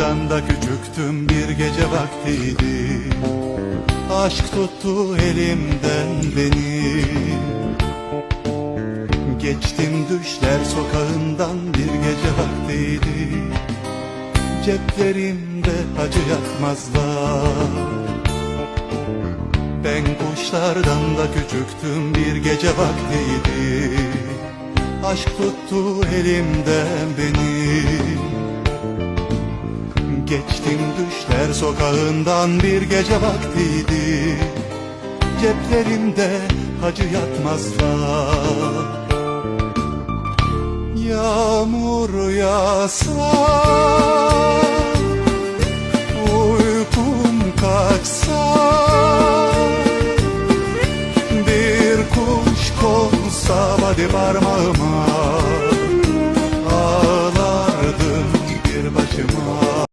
Ben da küçüktüm bir gece vaktiydi. Aşk tuttu elimden beni. Geçtim düşler sokağından bir gece vaktiydi. Ceplerimde acı yakmazlar. Ben kuşlardan da küçüktüm bir gece vaktiydi. Aşk tuttu elimden beni Geçtim düşler sokağından bir gece vaktiydi. Ceplerimde hacı yatmazlar. Yağmur yağsa Uykum kaçsa Bir kuş konsa badi parmağıma Ağlardım bir başıma.